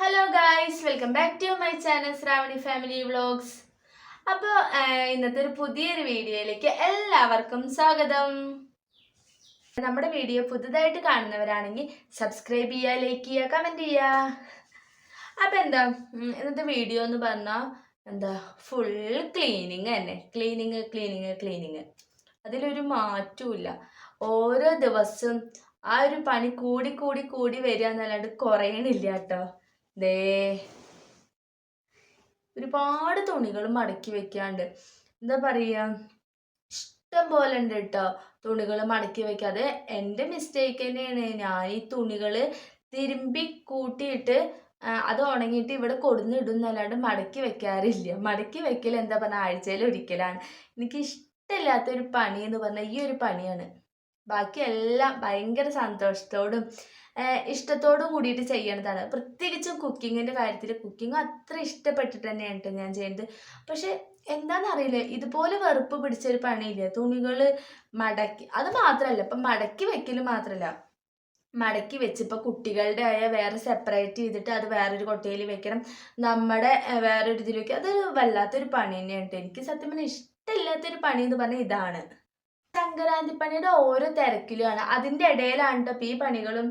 Hello guys welcome back to my channel Shravani family vlogs അപ്പോൾ ഇന്നത്തെ ഒരു പുതിയൊരു വീഡിയോയിലേക്ക് എല്ലാവർക്കും സ്വാഗതം. നമ്മുടെ വീഡിയോ പുതുതായിട്ട് കാണുന്നവരാണെങ്കിൽ സബ്സ്ക്രൈബ് ചെയ്യുക ലൈക്ക് ചെയ്യുക കമന്റ് ചെയ്യുക. അപ്പോൾ എന്താ ഇന്നത്തെ വീഡിയോ എന്ന് പറഞ്ഞാൽ എന്താ ഫുൾ ക്ലീനിങ് തന്നെ. ക്ലീനിങ് ക്ലീനിങ് ക്ലീനിങ് അതിലൊരു മാറ്റവും ഓരോ ദിവസം ആ ഒരു പണി കൂടി കൂടി കൂടി വരിക എന്നല്ലാണ്ട് കുറയണില്ല കേട്ടോ. ദേ. ഒരുപാട് തുണികൾ മടക്കി വെക്കാണ്ട്. എന്താ പറയുക ഇഷ്ടം പോലെ ഉണ്ട് കേട്ടോ തുണികൾ മടക്കി വെക്കാതെ. എന്റെ മിസ്റ്റേക്ക് തന്നെയാണ്. ഞാൻ ഈ തുണികൾ തിരുമ്പി കൂട്ടിയിട്ട് അത് ഉണങ്ങിയിട്ട് ഇവിടെ കൊടുന്നിടും എന്നല്ലാണ്ട് മടക്കി വെക്കാറില്ല. മടക്കി വെക്കൽ എന്താ പറഞ്ഞാൽ ആഴ്ചയിൽ ഒരിക്കലാണ്. എനിക്ക് ഇഷ്ടമില്ലാത്തൊരു പണി എന്ന് പറഞ്ഞാൽ ഈ ഒരു പണിയാണ്. ബാക്കി എല്ലാം ഭയങ്കര സന്തോഷത്തോടും ഇഷ്ടത്തോടും കൂടിയിട്ട് ചെയ്യണതാണ്. പ്രത്യേകിച്ചും കുക്കിങ്ങിന്റെ കാര്യത്തിൽ കുക്കിംഗ് അത്ര ഇഷ്ടപ്പെട്ടിട്ട് തന്നെയാണ് കേട്ടോ ഞാൻ ചെയ്യുന്നത് പക്ഷെ എന്താണെന്നറിയില്ല ഇതുപോലെ വെറുപ്പ് പിടിച്ചൊരു പണിയില്ല തുണികൾ മടക്കി അത് മാത്രമല്ല ഇപ്പം മടക്കി വെക്കൽ മാത്രമല്ല മടക്കി വെച്ച് ഇപ്പോൾ കുട്ടികളുടെ ആയ വേറെ സെപ്പറേറ്റ് ചെയ്തിട്ട് അത് വേറൊരു കൊട്ടയിൽ വെക്കണം. നമ്മുടെ വേറെ വേറൊരു ഇതിൽ വെക്കുക അതൊരു വല്ലാത്തൊരു പണി തന്നെയാണ്. എനിക്ക് സത്യം പറഞ്ഞാൽ ഇഷ്ടമില്ലാത്തൊരു പണി എന്ന് പറഞ്ഞാൽ ഇതാണ്. സംക്രാന്തി പണിയുടെ ഓരോ തിരക്കിലുമാണ്. അതിന്റെ ഇടയിലാണ് ട്ടോ ഇപ്പം ഈ പണികളും.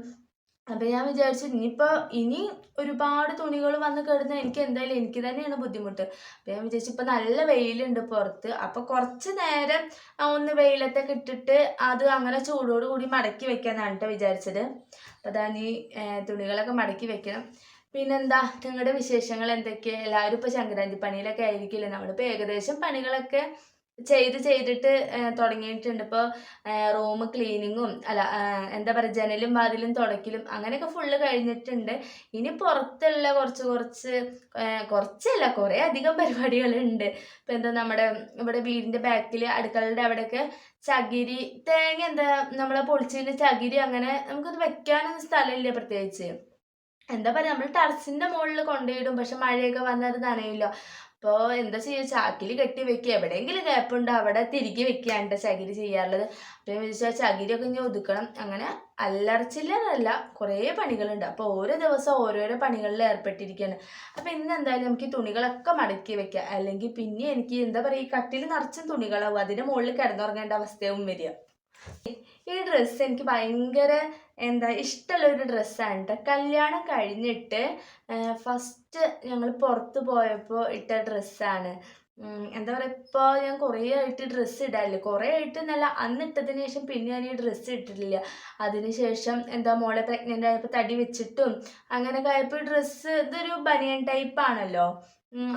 അപ്പം ഞാൻ വിചാരിച്ചു ഇനിയിപ്പോൾ ഇനി ഒരുപാട് തുണികൾ വന്ന് കിടന്ന് എനിക്ക് എന്തായാലും എനിക്ക് തന്നെയാണ് ബുദ്ധിമുട്ട്. അപ്പം ഞാൻ വിചാരിച്ചു ഇപ്പം നല്ല വെയിലുണ്ട് പുറത്ത്. അപ്പോൾ കുറച്ച് നേരം ഒന്ന് വെയിലത്തൊക്കെ ഇട്ടിട്ട് അത് അങ്ങനെ ചൂടോട് കൂടി മടക്കി വെക്കാന്നാണ് കേട്ടോ വിചാരിച്ചത്. അപ്പോൾ അതാ നീ തുണികളൊക്കെ മടക്കി വെക്കണം. പിന്നെന്താ നിങ്ങളുടെ വിശേഷങ്ങൾ എന്തൊക്കെയാണ് എല്ലാവരും ഇപ്പോൾ സംക്രാന്തി പണിയിലൊക്കെ ആയിരിക്കില്ലേ? നമ്മളിപ്പോൾ ഏകദേശം പണികളൊക്കെ ചെയ്ത് ചെയ്തിട്ട് തുടങ്ങിയിട്ടുണ്ട്. ഇപ്പോൾ റൂം ക്ലീനിങ്ങും അല്ല എന്താ പറയുക ജനലും വാതിലും തുടക്കലും അങ്ങനെയൊക്കെ ഫുള്ള് കഴിഞ്ഞിട്ടുണ്ട്. ഇനി പുറത്തുള്ള കുറച്ച് കുറച്ച് കുറച്ചല്ല കുറേ അധികം പരിപാടികളുണ്ട്. ഇപ്പം എന്താ നമ്മുടെ ഇവിടെ വീടിന്റെ ബാക്കിൽ അടുക്കളയുടെ അവിടെയൊക്കെ ചകിരി തേങ്ങ എന്താ നമ്മളെ പൊളിച്ചതിന്റെ ചകിരി അങ്ങനെ നമുക്കത് വെക്കാനൊന്നും സ്ഥലമില്ല പ്രത്യേകിച്ച്. എന്താ പറയുക നമ്മൾ ടെറസിന്റെ മുകളിൽ കൊണ്ടുപോയിടും. പക്ഷെ മഴയൊക്കെ വന്നത് നനയില്ല. അപ്പോൾ എന്താ ചെയ്യുക ചാക്കിൽ കെട്ടി വെക്കുക എവിടെയെങ്കിലും ഉണ്ടോ അവിടെ തിരികെ വെക്കുകയാണ് ചകിരി ചെയ്യാറുള്ളത്. അപ്പോൾ ഞാൻ വിചാരിച്ചാൽ ചകിരിയൊക്കെ ഇനി ഒതുക്കണം. അങ്ങനെ അല്ലറച്ചില്ലറല്ല കുറേ പണികളുണ്ട്. അപ്പോൾ ഓരോ ദിവസം ഓരോരോ പണികളിൽ ഏർപ്പെട്ടിരിക്കുകയാണ് അപ്പോൾ ഇന്ന് എന്തായാലും നമുക്ക് തുണികളൊക്കെ മടക്കി വെക്കുക അല്ലെങ്കിൽ പിന്നെ എനിക്ക് എന്താ പറയുക ഈ കട്ടിൽ നിറച്ചും തുണികളാവും. അതിന്റെ മുകളിൽ കിടന്നുറങ്ങേണ്ട അവസ്ഥയാവും വരിക. ഈ ഡ്രസ്സ് എനിക്ക് ഭയങ്കര എന്താ ഇഷ്ടമുള്ള ഒരു ഡ്രസ്സാണ് കേട്ടോ കല്യാണം കഴിഞ്ഞിട്ട് ഫസ്റ്റ് ഞങ്ങൾ പുറത്ത് പോയപ്പോൾ ഇട്ട ഡ്രസ്സാണ് എന്താ പറയുക ഇപ്പോൾ ഞാൻ കുറേ ആയിട്ട് ഡ്രസ്സ് ഇടാറില്ല. കുറേ ആയിട്ട് എന്നല്ല അന്ന് ഇട്ടതിന് ശേഷം പിന്നെ ഞാൻ ഈ ഡ്രസ്സ് ഇട്ടിട്ടില്ല. അതിന് ശേഷം എന്താ മോളെ പ്രഗ്നന്റ് ആയപ്പോൾ തടി വെച്ചിട്ടും അങ്ങനെയൊക്കെ ആയപ്പോൾ ഡ്രസ്സ് ഇതൊരു ബനിയൻ ടൈപ്പ് ആണല്ലോ.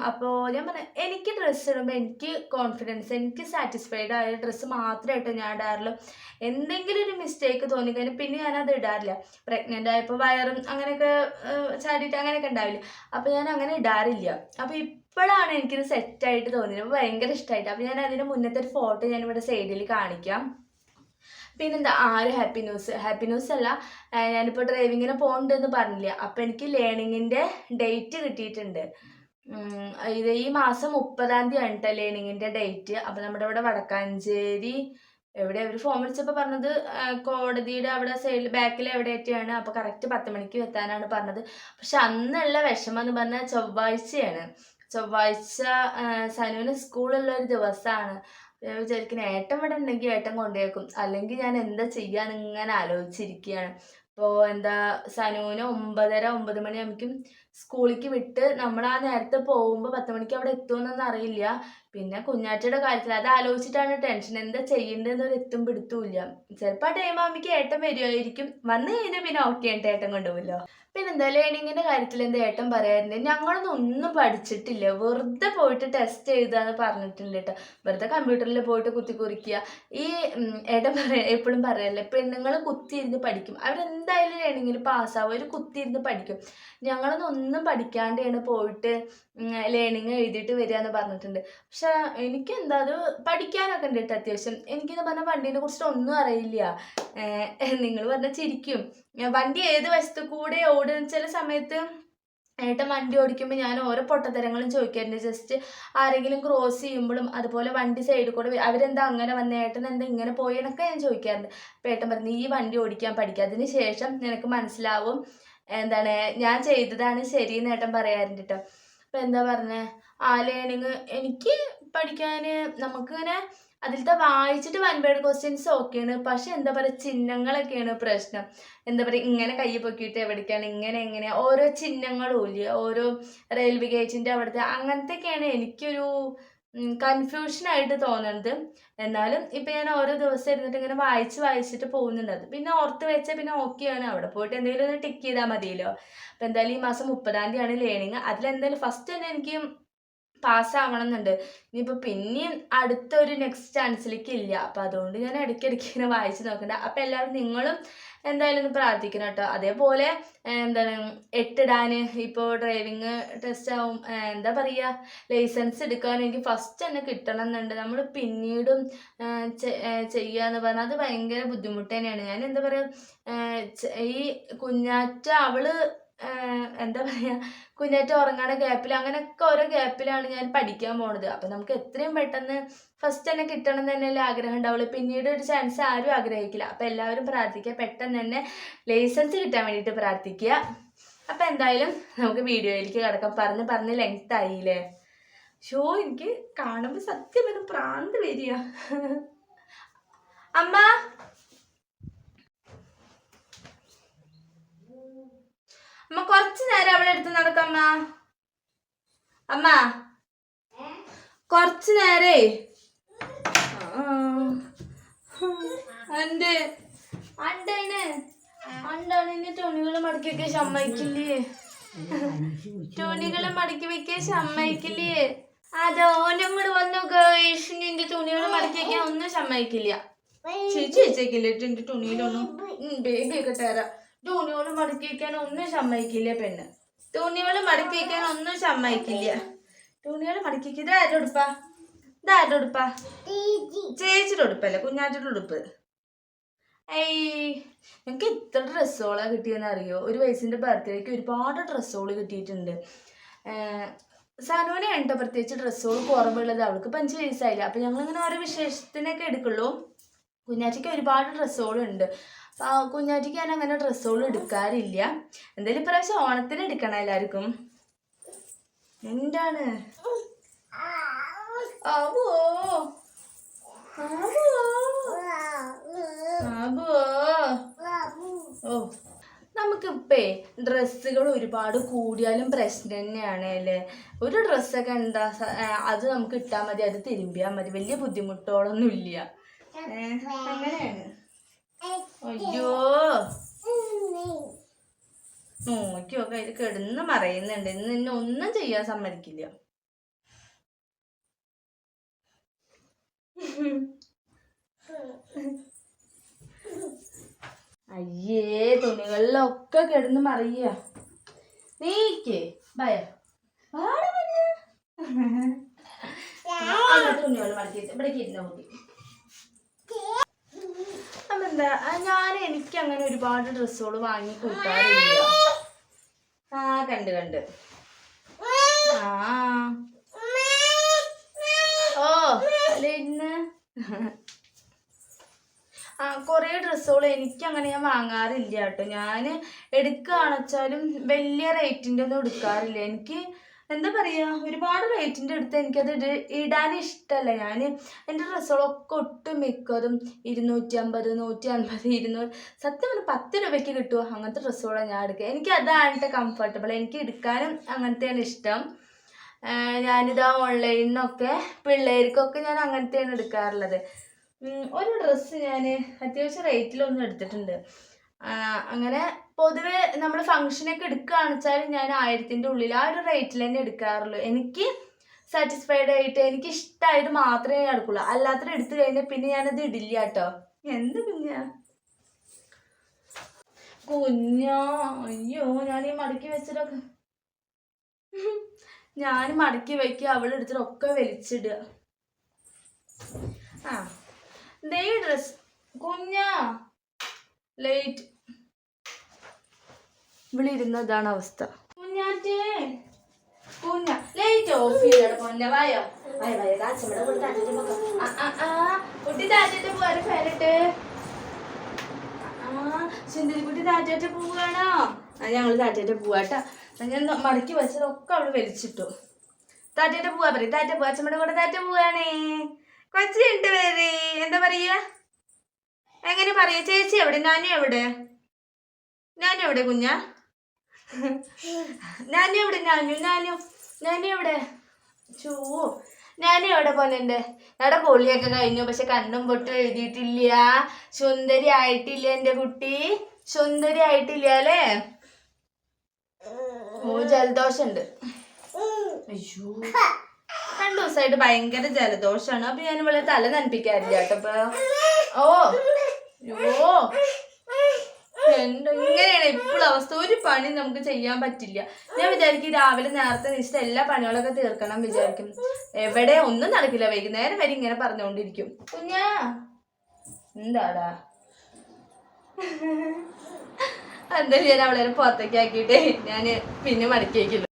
അപ്പോൾ ഞാൻ പറഞ്ഞ എനിക്ക് ഡ്രസ്സ് ഇടുമ്പോൾ എനിക്ക് കോൺഫിഡൻസ് എനിക്ക് സാറ്റിസ്ഫൈഡ് ആയ ഡ്രസ്സ് മാത്രമായിട്ട് ഞാൻ ഇടാറുള്ളൂ എന്തെങ്കിലും ഒരു മിസ്റ്റേക്ക് തോന്നിക്കഴിഞ്ഞാൽ പിന്നെ ഞാൻ അത് ഇടാറില്ല. പ്രഗ്നന്റ് ആയപ്പോൾ വയറും അങ്ങനെയൊക്കെ ചാടിയിട്ട് അങ്ങനെയൊക്കെ ഉണ്ടാവില്ല. അപ്പോൾ ഞാൻ അങ്ങനെ ഇടാറില്ല. അപ്പോൾ ഇപ്പോഴാണ് എനിക്കിത് സെറ്റായിട്ട് തോന്നിയത്. ഭയങ്കര ഇഷ്ടമായിട്ട് അപ്പോൾ ഞാൻ അതിന് മുന്നത്തെ ഒരു ഫോട്ടോ ഇവിടെ സൈഡിൽ കാണിക്കാം. പിന്നെന്താ? ആര് ഹാപ്പി ന്യൂസ് ഹാപ്പി ന്യൂസ് അല്ല ഞാനിപ്പോൾ ഡ്രൈവിങ്ങിന് പോകുന്നുണ്ടെന്ന് പറഞ്ഞില്ല? അപ്പോൾ എനിക്ക് ലേണിങ്ങിന്റെ ഡേറ്റ് കിട്ടിയിട്ടുണ്ട്. ഇത് ഈ മാസം മുപ്പതാം തീയതി ആണ് കേട്ടോ ലേണിങ്ങിന്റെ ഡേറ്റ് അപ്പൊ നമ്മുടെ ഇവിടെ വടക്കാഞ്ചേരി എവിടെ ഒരു ഫോം വിളിച്ചപ്പോൾ പറഞ്ഞത് കോടതിയുടെ അവിടെ സൈഡിൽ ബാക്കിൽ എവിടെയൊക്കെയാണ്? അപ്പോൾ കറക്റ്റ് പത്ത് മണിക്ക് എത്താനാണ് പറഞ്ഞത്. പക്ഷെ അന്നുള്ള വിഷമം എന്ന് പറഞ്ഞാൽ ചൊവ്വാഴ്ചയാണ്. ചൊവ്വാഴ്ച സനുവിന് സ്കൂളുള്ള ഒരു ദിവസമാണ് വിചാരിക്കുന്നത് ഏട്ടൻ ഇവിടെ ഉണ്ടെങ്കിൽ ഏട്ടൻ കൊണ്ടുപോയേക്കും അല്ലെങ്കിൽ ഞാൻ എന്താ ചെയ്യാന്ന് ഇങ്ങനെ ആലോചിച്ചിരിക്കുകയാണ് അപ്പോൾ എന്താ സനുവിന് ഒമ്പതര ഒമ്പത് മണിയാകുമ്പോഴേക്കും സ്കൂളിലേക്ക് വിട്ട് നമ്മൾ ആ നേരത്തെ പോകുമ്പോൾ പത്ത് മണിക്ക് അവിടെ എത്തുമെന്നൊന്നും അറിയില്ല. പിന്നെ കുഞ്ഞാറ്റയുടെ കാര്യത്തിൽ അത് ആലോചിച്ചിട്ടാണ് ടെൻഷൻ. എന്താ ചെയ്യേണ്ടതെന്നൊരു എത്തും പിടുത്തുമില്ല ചിലപ്പോൾ ആ ടൈം ആകുമ്പോഴേക്കും ഏട്ടൻ വരുമായിരിക്കും വന്നു കഴിഞ്ഞാൽ പിന്നെ ഓക്കെ ആയിട്ട് ഏട്ടൻ കൊണ്ടുപോകില്ലോ പിന്നെന്താ ലേണിങ്ങിന്റെ കാര്യത്തിൽ എന്താ ഏട്ടൻ പറയാറുണ്ട്? ഞങ്ങളൊന്നും ഒന്നും പഠിച്ചിട്ടില്ല. വെറുതെ പോയിട്ട് ടെസ്റ്റ് എഴുതാന്ന് പറഞ്ഞിട്ടുണ്ട് കേട്ടോ വെറുതെ കമ്പ്യൂട്ടറിൽ പോയിട്ട് കുത്തി കുറിക്കുക ഈ ഏട്ടൻ പറയാ എപ്പോഴും പറയല്ലേ പെണ്ണുങ്ങൾ കുത്തിയിരുന്ന് പഠിക്കും. അവരെന്തായാലും ലേണിങ്ങിൽ പാസ്സാവും. അവർ കുത്തിയിരുന്ന് പഠിക്കും. ഞങ്ങളൊന്നും ഒന്നും പഠിക്കാണ്ടാണ് പോയിട്ട് ലേണിങ് എഴുതിയിട്ട് വരിക എന്ന് പറഞ്ഞിട്ടുണ്ട്. പക്ഷെ എനിക്ക് എന്താ അത് പഠിക്കാനൊക്കെ ഉണ്ട് കേട്ടോ അത്യാവശ്യം. എനിക്കെന്ന് പറഞ്ഞാൽ വണ്ടീനെ കുറിച്ചിട്ട് ഒന്നും അറിയില്ല. നിങ്ങൾ പറഞ്ഞാൽ ചിരിക്കും. വണ്ടി ഏത് വശത്ത് കൂടെ ഓടുന്ന ചില സമയത്ത് ഏട്ടൻ വണ്ടി ഓടിക്കുമ്പോൾ ഞാൻ ഓരോ പൊട്ടത്തരങ്ങളും ചോദിക്കാറുണ്ട്. ജസ്റ്റ് ആരെങ്കിലും ക്രോസ് ചെയ്യുമ്പോഴും അതുപോലെ വണ്ടി സൈഡിൽ കൂടെ അവരെന്താ അങ്ങനെ വന്ന? ഏട്ടൻ എന്താ ഇങ്ങനെ പോയെന്നൊക്കെ ഞാൻ ചോദിക്കാറുണ്ട്. അപ്പോൾ ഏട്ടൻ പറഞ്ഞു ഈ വണ്ടി ഓടിക്കാൻ പഠിക്കുക അതിന് ശേഷം നിനക്ക് മനസ്സിലാവും എന്താണ് ഞാൻ ചെയ്തതാണ് ശരി എന്ന് ഏട്ടൻ പറയാറുണ്ട് കേട്ടോ അപ്പം എന്താ പറഞ്ഞത് ആ ലേണിങ് എനിക്ക് പഠിക്കാൻ നമുക്കിങ്ങനെ അതിലത്തെ വായിച്ചിട്ട് വൻപേട് ക്വസ്റ്റ്യൻസ് ഓക്കെയാണ് പക്ഷെ എന്താ പറയുക ചിഹ്നങ്ങളൊക്കെയാണ് പ്രശ്നം. എന്താ പറയുക ഇങ്ങനെ കൈ പൊക്കിയിട്ട് എവിടേക്കാണ് ഇങ്ങനെ എങ്ങനെ ഓരോ ചിഹ്നങ്ങളും ഇല്ലേ ഓരോ റെയിൽവേ ഗേറ്റിന്റെ അവിടുത്തെ അങ്ങനത്തെയൊക്കെയാണ് എനിക്കൊരു കൺഫ്യൂഷനായിട്ട് തോന്നുന്നത്. എന്നാലും ഇപ്പം ഞാൻ ഓരോ ദിവസം ഇരുന്നിട്ട് ഇങ്ങനെ വായിച്ച് വായിച്ചിട്ട് പോകുന്നുണ്ട്. പിന്നെ ഓർത്ത് വെച്ചാൽ പിന്നെ ഓക്കെയാണ് അവിടെ പോയിട്ട് എന്തെങ്കിലും ഒന്ന് ടിക്ക് ചെയ്താൽ മതിയല്ലോ. അപ്പം എന്തായാലും ഈ മാസം മുപ്പതാം തീയതിയാണ് ലേണിങ് അതിലെന്തായാലും ഫസ്റ്റ് തന്നെ എനിക്ക് പാസ്സാവണം എന്നുണ്ട് ഇനിയിപ്പോൾ പിന്നെയും അടുത്ത ഒരു നെക്സ്റ്റ് ചാൻസിലേക്ക് ഇല്ല. അപ്പം അതുകൊണ്ട് ഞാൻ ഇടയ്ക്കിടയ്ക്ക് ഇങ്ങനെ വായിച്ച് നോക്കണ്ട. അപ്പം എല്ലാവരും നിങ്ങളും എന്തായാലും ഒന്ന് പ്രാർത്ഥിക്കണം കേട്ടോ. അതേപോലെ എന്താണ് എട്ടിടാൻ ഇപ്പോൾ ഡ്രൈവിങ് ടെസ്റ്റ് ആവും. എന്താ പറയുക ലൈസൻസ് എടുക്കാൻ എനിക്ക് ഫസ്റ്റ് തന്നെ കിട്ടണം എന്നുണ്ട് നമ്മൾ പിന്നീടും ചെയ്യുക എന്ന് പറഞ്ഞാൽ അത് ഭയങ്കര ബുദ്ധിമുട്ട് തന്നെയാണ്. ഞാൻ എന്താ പറയുക ഈ കുഞ്ഞാറ്റ അവൾ എന്താ പറയുക കുഞ്ഞാറ്റ ഉറങ്ങാണ ഗ്യാപ്പിൽ അങ്ങനെയൊക്കെ ഓരോ ഗ്യാപ്പിലാണ് ഞാൻ പഠിക്കാൻ പോണത്. അപ്പം നമുക്ക് എത്രയും പെട്ടെന്ന് ഫസ്റ്റ് തന്നെ കിട്ടണം തന്നെയല്ലേ ആഗ്രഹം ഉണ്ടാവുള്ളൂ. പിന്നീട് ഒരു ചാൻസ് ആരും ആഗ്രഹിക്കില്ല. അപ്പം എല്ലാവരും പ്രാർത്ഥിക്കുക. പെട്ടെന്ന് തന്നെ ലൈസൻസ് കിട്ടാൻ വേണ്ടിയിട്ട് പ്രാർത്ഥിക്കുക. അപ്പം എന്തായാലും നമുക്ക് വീഡിയോയിലേക്ക് കിടക്കാം. പറഞ്ഞ് പറഞ്ഞ് ലെങ്ത് ആയില്ലേ ഷോ എനിക്ക് കാണുമ്പോൾ സത്യം പ്രാന്ത് വരിക. അമ്മ അമ്മ കൊറച്ചു നേരം അവളെ അടുത്ത് നടക്കമ്മ അമ്മ. കൊറച്ചു നേരേ. അണ്ട് അണ്ടാണ് അണ്ടാണ് ഇനി തുണികൾ മടക്കി വെക്കാൻ സമ്മതിക്കില്ലേ? തുണികൾ മടക്കി വെക്കാൻ സമ്മതിക്കില്ലേ? അതോനും കൂടെ വന്നു ഗേഷിന്റെ തുണികൾ മടക്കി വെക്കാൻ ഒന്നും സമ്മതിക്കില്ല. ചേച്ചി ചേച്ചിക്കില്ല എന്റെ തുണിയിലൊന്നും ബേബിയൊക്കെ തരാം. തുണികൾ മടക്കി വയ്ക്കാൻ ഒന്നും സമ്മതിക്കില്ല പെണ്ണ്. തുണികൾ മടക്കി വയ്ക്കാൻ ഒന്നും സമ്മതിക്കില്ല. തുണികൾ മടക്കി വയ്ക്കുക ഇത് ആരുടെ ഉടുപ്പാ? ഇത് ഉടുപ്പാ? ചേച്ചിയുടെ ഉടുപ്പല്ലേ? കുഞ്ഞാറ്റിയുടെ ഉടുപ്പ്. ഏയ് എനിക്ക് എത്ര ഡ്രസ്സുകളാ കിട്ടിയെന്ന് അറിയോ? ഒരു വയസ്സിന്റെ ബർത്ത്ഡേക്ക് ഒരുപാട് ഡ്രസ്സുകൾ കിട്ടിയിട്ടുണ്ട്. സനുവിനെ ഉണ്ട് പ്രത്യേകിച്ച് ഡ്രസ്സുകൾ കുറവുള്ളത്? അവൾക്ക് ഇപ്പം അഞ്ച് വയസ്സായില്ല. അപ്പം ഞങ്ങളിങ്ങനെ ഓരോ വിശേഷത്തിനൊക്കെ എടുക്കുള്ളൂ. കുഞ്ഞാറ്റിക്ക് ഒരുപാട് ഡ്രസ്സുകളുണ്ട്. കുഞ്ഞാറ്റിക്ക് ഞാൻ അങ്ങനെ ഡ്രസ്സുകൾ എടുക്കാറില്ല. എന്തായാലും ഇപ്രാവശ്യം ഓണത്തിന് എടുക്കണം എല്ലാവർക്കും. എന്താണ്? ഓ നമുക്കിപ്പേ ഡ്രസ്സുകൾ ഒരുപാട് കൂടിയാലും പ്രശ്നം തന്നെയാണ് അല്ലേ? ഒരു ഡ്രസ്സൊക്കെ എന്താ അത് നമുക്ക് ഇട്ടാൽ മതി അത് തിരുമ്പിയാൽ മതി. വലിയ ബുദ്ധിമുട്ടുകളൊന്നും ഇല്ല അങ്ങനെയാണ്. അയ്യോ. നോക്കിയോ അതിൽ കിടന്ന് മറയുന്നുണ്ട്. ഇന്ന് നിന്നെ ഒന്നും ചെയ്യാൻ സമ്മതിക്കില്ല. അയ്യേ തുണികളിലൊക്കെ കിടന്ന് മറിയ. നീക്കേ ഭയ. തുണികൾ മടക്കിയിട്ട് ഇവിടേക്ക് ഇരുന്ന മതി അതെന്താ? ഞാൻ എനിക്ക് അങ്ങനെ ഒരുപാട് ഡ്രസ്സുകൾ വാങ്ങി കൊടുക്കാറില്ല. ആ കണ്ട് കണ്ട്. ആ. ഓ അല്ല ആ കുറേ ഡ്രസ്സുകൾ എനിക്ക് അങ്ങനെ ഞാൻ വാങ്ങാറില്ല കേട്ടോ. ഞാൻ എടുക്കുകയാണെച്ചാലും വലിയ റേറ്റിന്റെ ഒന്നും എടുക്കാറില്ല. എനിക്ക് എന്താ പറയുക ഒരുപാട് റേറ്റിന്റെ അടുത്ത് എനിക്കത് ഇട- ഇടാൻ ഇഷ്ടമല്ല ഞാൻ എന്റെ ഡ്രസ്സുകളൊക്കെ ഒട്ടും മിക്കതും ഇരുന്നൂറ്റി അമ്പത് നൂറ്റി അൻപത് ഇരുന്നൂറ് സത്യം പറഞ്ഞാൽ പത്ത് രൂപയ്ക്ക് കിട്ടുമോ അങ്ങനത്തെ ഡ്രസ്സുകളാണ് ഞാൻ എടുക്കുക എനിക്ക് അതാണ് കംഫർട്ടബിൾ എനിക്ക് എടുക്കാനും അങ്ങനത്തെയാണ് ഇഷ്ടം. ഞാനിതാ ഓൺലൈനിൽ നിന്നൊക്കെ പിള്ളേർക്കൊക്കെ ഞാൻ അങ്ങനത്തെയാണ് എടുക്കാറുള്ളത്. ഒരു ഡ്രസ്സ് ഞാൻ അത്യാവശ്യം റേറ്റിലൊന്നും എടുത്തിട്ടുണ്ട്. അങ്ങനെ പൊതുവെ നമ്മൾ ഫംഗ്ഷനൊക്കെ എടുക്കുകയാണെന്ന് വെച്ചാൽ ഞാൻ ആയിരത്തിന്റെ ഉള്ളിൽ ആ ഒരു റേറ്റിൽ തന്നെ എടുക്കാറുള്ളൂ. എനിക്ക് സാറ്റിസ്ഫൈഡ് ആയിട്ട് എനിക്ക് ഇഷ്ടമായത് മാത്രമേ ഞാൻ എടുക്കുള്ളൂ. അല്ലാത്ത എടുത്തു കഴിഞ്ഞാൽ പിന്നെ ഞാനത് ഇടില്ല കേട്ടോ എന്ത് കുഞ്ഞാ? കുഞ്ഞോ അയ്യോ ഞാൻ ഈ മടക്കി വെച്ചിട്ടൊക്കെ ഞാൻ മടക്കി വയ്ക്കുക അവൾ എടുത്തിട്ടൊക്കെ വലിച്ചിടുക. ആ ദേ ഡ്രസ് കുഞ്ഞാ. ലേറ്റ് ഇവിടെ ഇരുന്നതാണ് അവസ്ഥ ലൈറ്റ് ഓഫ് ആ ആ ആ. കുട്ടി താറ്റിട്ട് ഫേനിട്ട് ആ സുന്ദരി കുട്ടി താറ്റിട്ട് പോവുകയാണോ അത് ഞങ്ങൾ ഞാൻ മടക്കി വെച്ചതൊക്കെ അവിടെ വലിച്ചിട്ടു. താറ്റേറ്റ പോവാ പറയും. താറ്റ പോവാ. അച്ഛമ്മയുടെ കൂടെ താറ്റ പോവാണേ. കൊച്ചി ഉണ്ട് പേര് എന്താ പറയാ എങ്ങനെ പറയാ ചേച്ചി എവിടെ? ഞാനും എവിടെ? ഞാനും എവിടെ കുഞ്ഞാ? ഞാനും എവിടെ? ഞാനു ഞാനു ഞാൻ എവിടെ? ചൂ. ഞാൻ എവിടെ പോലെ നട പൊള്ളിയൊക്കെ കഴിഞ്ഞു പക്ഷെ കണ്ണും പൊട്ടും എഴുതിയിട്ടില്ല. സുന്ദരി ആയിട്ടില്ല എന്റെ കുട്ടി. സുന്ദരി ആയിട്ടില്ല അല്ലേ? ഓ ജലദോഷം ഉണ്ട് അയ്യോ. രണ്ടു ദിവസമായിട്ട് ഭയങ്കര ജലദോഷമാണ് അപ്പൊ ഞാൻ ഇവിടെ തല നനപ്പിക്കാറില്ല കേട്ടോ ഓ. ഓ എന്താ ഇങ്ങനെയാണ് ഇപ്പോഴും അവസ്ഥ. ഒരു പണി നമുക്ക് ചെയ്യാൻ പറ്റില്ല. ഞാൻ വിചാരിക്കും രാവിലെ നേരത്തെ നിശ്ചിത എല്ലാ പണികളൊക്കെ തീർക്കണം വിചാരിക്കും. എവിടെ ഒന്നും നടക്കില്ല. വൈകുന്നേരം വരെ ഇങ്ങനെ പറഞ്ഞുകൊണ്ടിരിക്കും. കുഞ്ഞാ എന്താടാ? എന്തായാലും ഞാൻ അവളെ പുറത്തേക്ക് ആക്കിയിട്ട്? ഞാൻ പിന്നെ മടക്കിയേക്കില്ല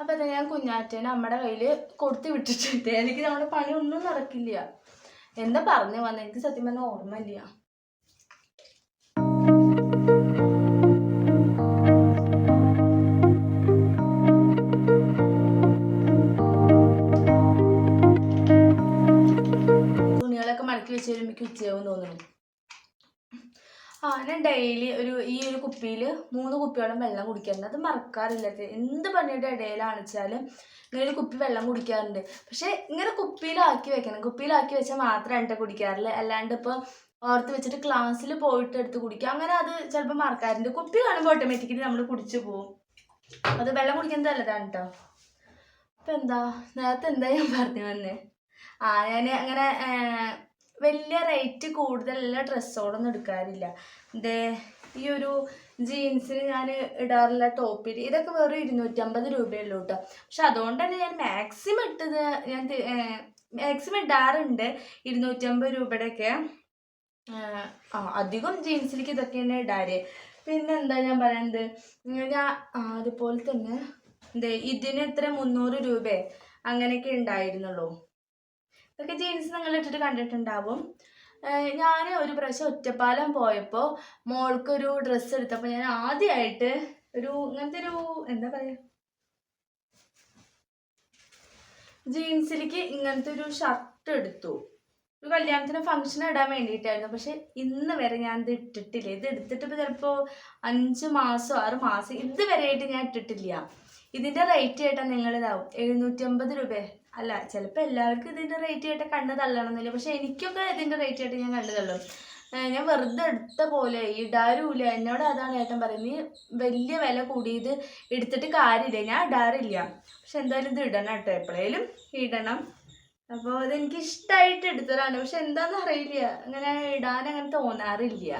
അപ്പൊ അതെ ഞാൻ കുഞ്ഞാറ്റേനെ നമ്മുടെ കയ്യിൽ കൊടുത്തു വിട്ടിട്ടുണ്ട്. എനിക്ക് നമ്മുടെ പണി ഒന്നും നടക്കില്ല. എന്താ പറഞ്ഞു വന്ന? എനിക്ക് സത്യം പറഞ്ഞ ഓർമ്മയില്ല. ഞാൻ ഡെയിലി ഒരു ഈ ഒരു കുപ്പിയിൽ മൂന്ന് കുപ്പിയോളം വെള്ളം കുടിക്കാറുണ്ട്. അത് മറക്കാറില്ല. എന്ത് പണിയുടെ ഇടയിലാണെച്ചാലും ഇങ്ങനെ ഒരു കുപ്പി വെള്ളം കുടിക്കാറുണ്ട്. പക്ഷേ ഇങ്ങനെ കുപ്പിയിലാക്കി വെക്കണം. കുപ്പിയിലാക്കി വെച്ചാൽ മാത്രമേ എന്റെ കുടിക്കാറില്ല. അല്ലാണ്ട് ഇപ്പോൾ ഓർത്ത് വെച്ചിട്ട് ക്ലാസ്സിൽ പോയിട്ട് എടുത്ത് കുടിക്കുക അങ്ങനെ അത് ചിലപ്പോൾ മറക്കാറുണ്ട്. കുപ്പി കാണുമ്പോൾ ഓട്ടോമാറ്റിക്കലി നമ്മൾ കുടിച്ചു പോകും അത് വെള്ളം കുടിക്കുന്നത് നല്ലതാണ് കേട്ടോ അപ്പം എന്താ? നേരത്തെ എന്താ ഞാൻ പറഞ്ഞു വന്നേ? ആ ഞാൻ അങ്ങനെ വലിയ റേറ്റ് കൂടുതലുള്ള ഡ്രസ്സുകളൊന്നും എടുക്കാറില്ല. ദേ ഈ ഒരു ജീൻസിന് ഞാൻ ഇടാറുള്ള ടോപ്പിൽ ഇതൊക്കെ വെറും ഇരുന്നൂറ്റമ്പത് രൂപയുള്ളൂ കേട്ടോ പക്ഷെ അതുകൊണ്ട് തന്നെ ഞാൻ മാക്സിമം ഇട്ടത്? ഞാൻ മാക്സിമം ഇടാറുണ്ട് ഇരുന്നൂറ്റമ്പത് രൂപയുടെയൊക്കെ. അധികം ജീൻസിലേക്ക് ഇതൊക്കെ തന്നെ ഇടാറ്. പിന്നെ എന്താ ഞാൻ പറയുന്നത് ഞാൻ അതുപോലെ തന്നെ ഇതിന് എത്ര? മുന്നൂറ് രൂപ അങ്ങനെയൊക്കെ ഉണ്ടായിരുന്നുള്ളൂ. ഇതൊക്കെ ജീൻസ് നിങ്ങൾ ഇട്ടിട്ട് കണ്ടിട്ടുണ്ടാവും ഞാൻ ഒരു പ്രാവശ്യം ഒറ്റപ്പാലം പോയപ്പോൾ മോൾക്കൊരു ഡ്രസ്സ് എടുത്തപ്പോൾ ഞാൻ ആദ്യമായിട്ട് ഒരു ഇങ്ങനത്തെ ഒരു എന്താ പറയുക ജീൻസിലേക്ക് ഇങ്ങനത്തെ ഒരു ഷർട്ട് എടുത്തു. ഒരു കല്യാണത്തിന് ഫംഗ്ഷൻ ഇടാൻ വേണ്ടിയിട്ടായിരുന്നു. പക്ഷെ ഇന്ന് വരെ ഞാൻ ഇത് ഇട്ടിട്ടില്ല. ഇത് എടുത്തിട്ട് ഇപ്പോൾ ചിലപ്പോൾ അഞ്ച് മാസം ആറ് മാസം ഇത് വരെയായിട്ട് ഞാൻ ഇട്ടിട്ടില്ല. ഇതിന്റെ റേറ്റ് കേട്ടാൽ നിങ്ങളിതാവും. എഴുന്നൂറ്റി അമ്പത് രൂപ. അല്ല ചിലപ്പോൾ എല്ലാവർക്കും ഇതിന്റെ റേറ്റ് കേട്ട് കണ്ണ് തള്ളണമെന്നില്ല. പക്ഷെ എനിക്കൊക്കെ ഇതിന്റെ റേറ്റ് കേട്ട് ഞാൻ കണ്ടു തള്ളും. ഞാൻ വെറുതെ എടുത്ത പോലെ ഇടാറുമില്ല എന്നോട് അതാണ് ഏട്ടൻ പറയുന്നത്. നീ വലിയ വില കൂടിയത് എടുത്തിട്ട് കാര്യമില്ല. ഞാൻ ഇടാറില്ല. പക്ഷെ എന്തായാലും ഇത് ഇടണം കേട്ടോ. എപ്പോഴേലും ഇടണം. അപ്പോൾ അതെനിക്ക് ഇഷ്ടമായിട്ട് എടുത്തതാണ്. പക്ഷെ എന്താണെന്ന് അറിയില്ല. അങ്ങനെ ഇടാൻ അങ്ങനെ തോന്നാറില്ല.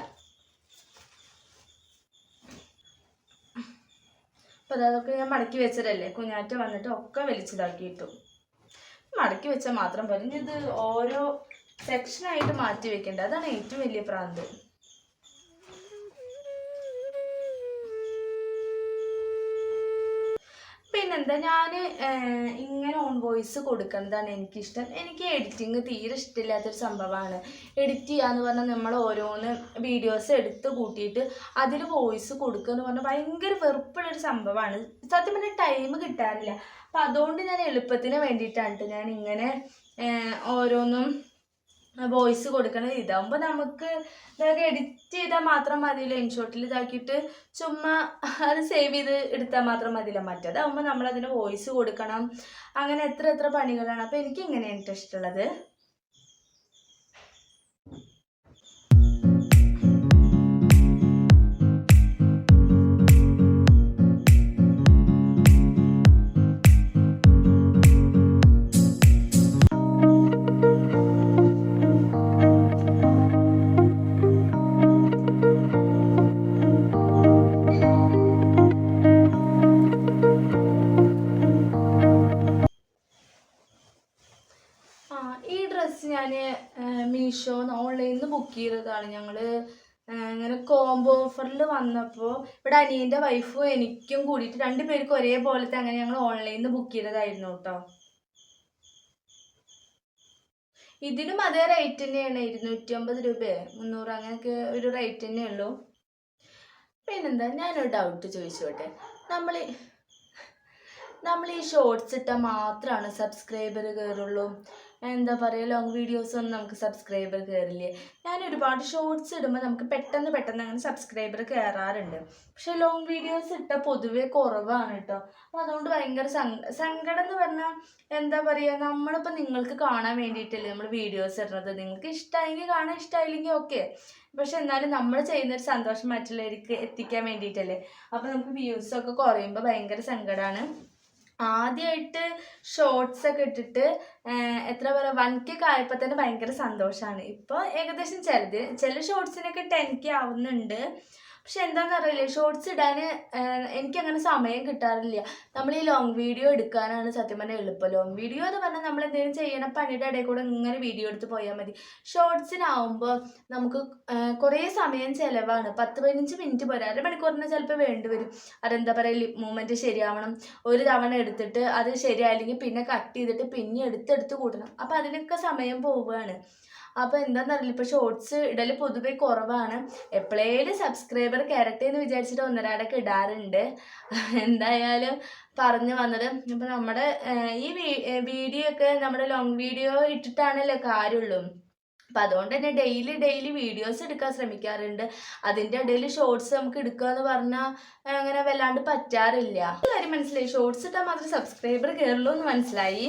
അപ്പോൾ അതൊക്കെ ഞാൻ മടക്കി വെച്ചതല്ലേ? കുഞ്ഞാറ്റ വന്നിട്ട് ഒക്കെ വലിച്ചതാക്കിയിട്ടു. മടക്കി വെച്ചാൽ മാത്രം പോലും ഇത് ഓരോ സെക്ഷനായിട്ട് മാറ്റി വെക്കേണ്ടത് അതാണ് ഏറ്റവും വലിയ പ്രാന്ത്. പിന്നെന്താ ഞാൻ ഇങ്ങനെ ഓൺ വോയിസ് കൊടുക്കുന്നതാണ് എനിക്കിഷ്ടം. എനിക്ക് എഡിറ്റിങ് തീരെ ഇഷ്ടമില്ലാത്തൊരു സംഭവമാണ് എഡിറ്റ് ചെയ്യാന്ന് പറഞ്ഞാൽ നമ്മൾ ഓരോന്ന് വീഡിയോസ് എടുത്ത് കൂട്ടിയിട്ട് അതിൽ വോയിസ് കൊടുക്കുക എന്ന് പറഞ്ഞാൽ ഭയങ്കര വെറുപ്പുള്ളൊരു സംഭവമാണ് സത്യം പറഞ്ഞാൽ ടൈം കിട്ടാറില്ല. അപ്പം അതുകൊണ്ട് ഞാൻ എളുപ്പത്തിന് വേണ്ടിയിട്ടാണ് ട്ടോ ഞാൻ ഇങ്ങനെ ഓരോന്നും വോയിസ് കൊടുക്കണത് ഇതാകുമ്പോൾ നമുക്ക് ഇതൊക്കെ എഡിറ്റ് ചെയ്താൽ മാത്രം മതിയല്ലോ ഇൻഷോട്ടിൽ ഇതാക്കിയിട്ട് ചുമ്മാ അത് സേവ് ചെയ്ത് എടുത്താൽ മാത്രം മതിയല്ലോ. മറ്റേതാകുമ്പോൾ നമ്മൾ അതിന് വോയിസ് കൊടുക്കണം. അങ്ങനെ എത്ര എത്ര പണികളാണ്. അപ്പോൾ എനിക്ക് ഇങ്ങനെയാണ് ഇഷ്ടമുള്ളത് ഡ്രസ്സ് ഞാൻ മീഷോന്ന് ഓൺലൈനിൽ നിന്ന് ബുക്ക് ചെയ്തതാണ്. ഞങ്ങൾ ഇങ്ങനെ കോംബോ ഓഫറിൽ വന്നപ്പോൾ ഇവിടെ അനിയന്റെ വൈഫും എനിക്കും കൂടിയിട്ട് രണ്ട് പേർക്കും ഒരേപോലത്തെ അങ്ങനെ ഞങ്ങൾ ഓൺലൈനിൽ നിന്ന് ബുക്ക് ചെയ്തതായിരുന്നു കേട്ടോ ഇതിനും അതേ റേറ്റ് തന്നെയാണ് ഇരുന്നൂറ്റി അമ്പത് രൂപ മുന്നൂറ് അങ്ങനെയൊക്കെ ഒരു റേറ്റ് തന്നെ ഉള്ളൂ. പിന്നെന്താ ഞാനൊരു ഡൗട്ട് ചോദിച്ചോട്ടെ. നമ്മൾ നമ്മൾ ഈ ഷോർട്സ് ഇട്ടാൽ മാത്രമാണ് സബ്സ്ക്രൈബർ കയറുള്ളൂ എന്താ പറയുക ലോങ് വീഡിയോസ് ഒന്നും നമുക്ക് സബ്സ്ക്രൈബർ കയറില്ലേ ഞാൻ ഒരുപാട് ഷോർട്സ് ഇടുമ്പോൾ നമുക്ക് പെട്ടെന്ന് പെട്ടെന്ന് അങ്ങനെ സബ്സ്ക്രൈബർ കയറാറുണ്ട് പക്ഷെ ലോങ് വീഡിയോസ് ഇട്ട പൊതുവെ കുറവാണ് കേട്ടോ അപ്പോൾ അതുകൊണ്ട് ഭയങ്കര സങ്കടം എന്ന് പറഞ്ഞാൽ എന്താ പറയുക നമ്മളിപ്പോൾ നിങ്ങൾക്ക് കാണാൻ വേണ്ടിയിട്ടല്ലേ നമ്മൾ വീഡിയോസ് ഇടുന്നത്? നിങ്ങൾക്ക് ഇഷ്ടമായെങ്കിൽ കാണാൻ ഇഷ്ടമായില്ലെങ്കിൽ ഓക്കെ പക്ഷെ എന്നാലും നമ്മൾ ചെയ്യുന്നൊരു സന്തോഷം മറ്റുള്ളവർക്ക് എത്തിക്കാൻ വേണ്ടിയിട്ടല്ലേ? അപ്പോൾ നമുക്ക് വ്യൂസൊക്കെ കുറയുമ്പോൾ ഭയങ്കര സങ്കടമാണ് ആദ്യമായിട്ട് ഷോർട്സ് ഒക്കെ ഇട്ടിട്ട് എത്ര പറയുക വൺ കെ ആയപ്പോൾ തന്നെ ഭയങ്കര സന്തോഷമാണ് ഇപ്പോൾ ഏകദേശം ചിലത് ചില ഷോർട്സിനൊക്കെ ടെൻ കെ ആവുന്നുണ്ട്. പക്ഷെ എന്താണെന്ന് അറിയില്ല. ഷോർട്സ് ഇടാൻ എനിക്കങ്ങനെ സമയം കിട്ടാറില്ല. നമ്മൾ ഈ ലോങ് വീഡിയോ എടുക്കാനാണ് സത്യം പറഞ്ഞാൽ എളുപ്പം. ലോങ് വീഡിയോ എന്ന് പറഞ്ഞാൽ നമ്മൾ എന്തെങ്കിലും ചെയ്യണ പണിയുടെ ഇടയിൽ കൂടെ ഇങ്ങനെ വീഡിയോ എടുത്ത് പോയാൽ മതി. ഷോർട്സിനാവുമ്പോൾ നമുക്ക് കുറേ സമയം ചിലവാണ്. പത്ത് പതിനഞ്ച് മിനിറ്റ് പോരാ. അര മണിക്കൂറിന് ചിലപ്പോൾ വേണ്ടിവരും അതെന്താ പറയുക ലിപ് മൂവ്മെന്റ് ശരിയാവണം. ഒരു തവണ എടുത്തിട്ട് അത് ശരിയായില്ലെങ്കിൽ പിന്നെ കട്ട് ചെയ്തിട്ട് പിന്നെ എടുത്തെടുത്ത് കൂട്ടണം. അപ്പോൾ അതിനൊക്കെ സമയം പോവുകയാണ് അപ്പോൾ എന്താണെന്നറിയില്ല ഇപ്പോൾ ഷോർട്സ് ഇടൽ പൊതുവെ കുറവാണ്. എപ്പോഴേലും സബ്സ്ക്രൈബർ കയറട്ടെ എന്ന് വിചാരിച്ചിട്ട് ഒന്നരാടൊക്കെ ഇടാറുണ്ട്. എന്തായാലും പറഞ്ഞു വന്നത് അപ്പോൾ നമ്മുടെ ഈ വീഡിയോ ഒക്കെ നമ്മുടെ ലോങ് വീഡിയോ ഇട്ടിട്ടാണല്ലോ കാര്യമുള്ളൂ അപ്പം അതുകൊണ്ട് തന്നെ ഡെയിലി ഡെയിലി വീഡിയോസ് എടുക്കാൻ ശ്രമിക്കാറുണ്ട്. അതിന്റെ ഇടയിൽ ഷോർട്സ് നമുക്ക് എടുക്കുക എന്ന് പറഞ്ഞാൽ അങ്ങനെ വല്ലാണ്ട് പറ്റാറില്ല. കാര്യം മനസ്സിലായി? ഷോർട്സ് ഇട്ടാൽ മാത്രമേ സബ്സ്ക്രൈബർ കയറുള്ളൂ എന്ന് മനസ്സിലായി?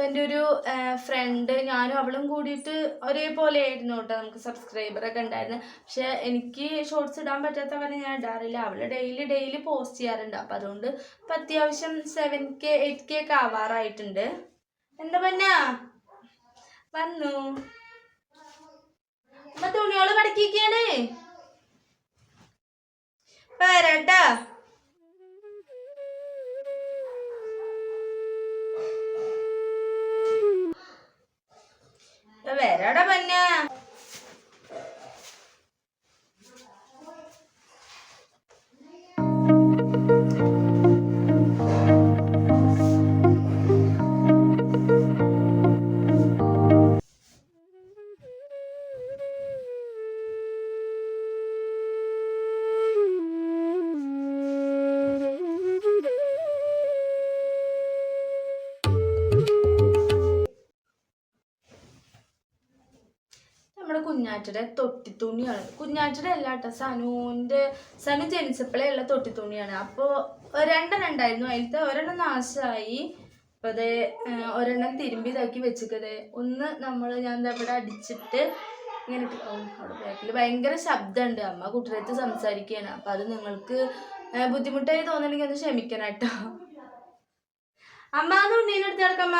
ഇപ്പം എന്റെ ഒരു ഫ്രണ്ട് ഞാനും അവളും കൂടിയിട്ട് ഒരേപോലെ ആയിരുന്നു കേട്ടോ നമുക്ക് സബ്സ്ക്രൈബറൊക്കെ ഉണ്ടായിരുന്നു. പക്ഷെ എനിക്ക് ഷോർട്സ് ഇടാൻ പറ്റാത്ത പറഞ്ഞ് ഞാൻ ഇടാറില്ല. അവൾ ഡെയിലി ഡെയിലി പോസ്റ്റ് ചെയ്യാറുണ്ട്. അപ്പം അതുകൊണ്ട് ഇപ്പം അത്യാവശ്യം സെവൻ കെ എയ്റ്റ് കെ ഒക്കെ ആവാറായിട്ടുണ്ട്. എന്താ പന്ന? വന്നു. അമ്മ തുണിയോൾ കടക്കിക്കാണ് വരട്ടാ. വരാടാ പന്ന? കുഞ്ഞാറ്റയുടെ തൊട്ടിത്തുണിയാണ്. കുഞ്ഞാറ്റയുടെ അല്ല കേട്ടോ സനുവിന്റെ സനു ജനിച്ചപ്പോഴേ ഉള്ള തൊട്ടിത്തുണിയാണ്. അപ്പോൾ രണ്ടെണ്ണം ഉണ്ടായിരുന്നു അതിലത്തെ ഒരെണ്ണം നാശമായി അപ്പോൾ അത് ഒരെണ്ണം തിരുമ്പി ഇതാക്കി വെച്ചിക്കത് ഒന്ന് നമ്മൾ ഞാൻ എന്താ ഇവിടെ അടിച്ചിട്ട് ഇങ്ങനെ അവിടെ ബാക്കിൽ ഭയങ്കര ശബ്ദമുണ്ട്. അമ്മ കുട്ടികളടുത്ത് സംസാരിക്കുകയാണ്. അപ്പോൾ അത് നിങ്ങൾക്ക് ബുദ്ധിമുട്ടായി തോന്നണമെങ്കിൽ ഒന്ന് ക്ഷമിക്കണം കേട്ടോ. അമ്മ ഒന്ന് ഉണ്ണീനെടുത്ത് കിടക്കമ്മ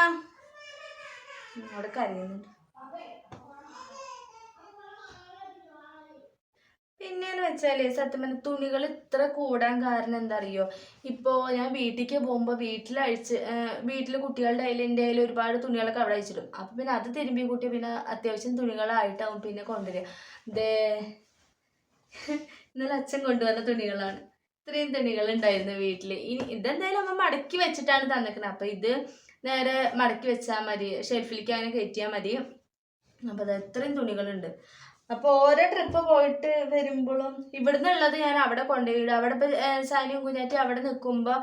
അവിടെ കരയുന്നുണ്ട്. പിന്നെന്ന് വെച്ചാൽ സത്യം പറഞ്ഞ തുണികൾ ഇത്ര കൂടാൻ കാരണം എന്താ അറിയോ ഞാൻ വീട്ടിലേക്ക് പോകുമ്പോൾ വീട്ടിൽ അഴിച്ച് വീട്ടിൽ കുട്ടികളുടെ കയ്യിൽ എന്റെ കയ്യിൽ ഒരുപാട് തുണികളൊക്കെ അവിടെ അഴിച്ചിടും. അപ്പം പിന്നെ അത് തിരുമ്പി കൂട്ടി പിന്നെ അത്യാവശ്യം തുണികളായിട്ടാവും പിന്നെ കൊണ്ടുവരിക. ദേ ഇന്നലെ അച്ഛൻ കൊണ്ടുവന്ന തുണികളാണ്. ഇത്രയും തുണികൾ ഉണ്ടായിരുന്നു വീട്ടിൽ ഇനി ഇതെന്തായാലും അമ്മ മടക്കി വെച്ചിട്ടാണ് തന്നിക്കുന്നത് അപ്പം ഇത് നേരെ മടക്കി വെച്ചാൽ മതി. ഷെൽഫിലേക്ക് അങ്ങനെ കയറ്റിയാൽ മതി. അപ്പോൾ അത് എത്രയും തുണികളുണ്ട്. അപ്പോൾ ഓരോ ട്രിപ്പ് പോയിട്ട് വരുമ്പോഴും ഇവിടുന്ന് ഉള്ളത് ഞാൻ അവിടെ കൊണ്ടുപോയിടും. അവിടെ ഇപ്പൊ ശാലിയും കുഞ്ഞാറ്റി അവിടെ നിൽക്കുമ്പോൾ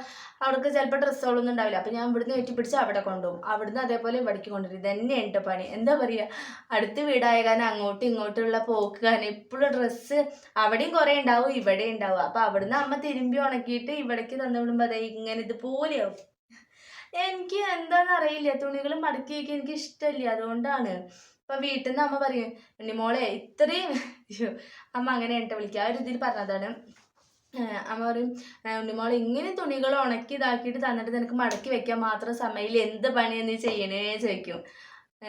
അവർക്ക് ചിലപ്പോൾ ഡ്രസ്സുകളൊന്നും ഉണ്ടാവില്ല. അപ്പൊ ഞാൻ ഇവിടുന്ന് ഏറ്റിപ്പിടിച്ച് അവിടെ കൊണ്ടുപോകും. അവിടുന്ന് അതേപോലെ ഇവിടേക്ക് കൊണ്ടുവരും. ഇതന്നെ ഉണ്ട് പണി. എന്താ പറയുക അടുത്ത് വീടായ കാരണം അങ്ങോട്ടും ഇങ്ങോട്ടുള്ള പോക്ക് കാരണം എപ്പോഴും ഡ്രസ്സ് അവിടെയും കുറേ ഉണ്ടാവും ഇവിടെ ഉണ്ടാവും. അപ്പൊ അവിടുന്ന് അമ്മ തിരുമ്പി ഉണക്കിയിട്ട് ഇവിടേക്ക് തന്നു വിടുമ്പോൾ അതെ ഇങ്ങനെ ഇതുപോലെയാവും. എനിക്ക് എന്താണെന്ന് അറിയില്ല. തുണികൾ മടക്കി വയ്ക്കാൻ എനിക്ക് ഇഷ്ടമില്ല അതുകൊണ്ടാണ് ഇപ്പൊ വീട്ടിൽ നിന്ന് അമ്മ പറയും ഉണ്ണിമോളെ ഇത്രയും അമ്മ അങ്ങനെ എന്നിട്ട് വിളിക്കുക ആ ഒരു ഇതിൽ പറഞ്ഞതാണ്. അമ്മ പറയും ഉണ്ണിമോളെ ഇങ്ങനെ തുണികൾ ഉണക്കി ഇതാക്കിയിട്ട് തന്നിട്ട് നിനക്ക് മടക്കി വെക്കാൻ മാത്രം സമയമില്ല. എന്ത് പണിയാണ് ചെയ്യണേ? ചോദിക്കും.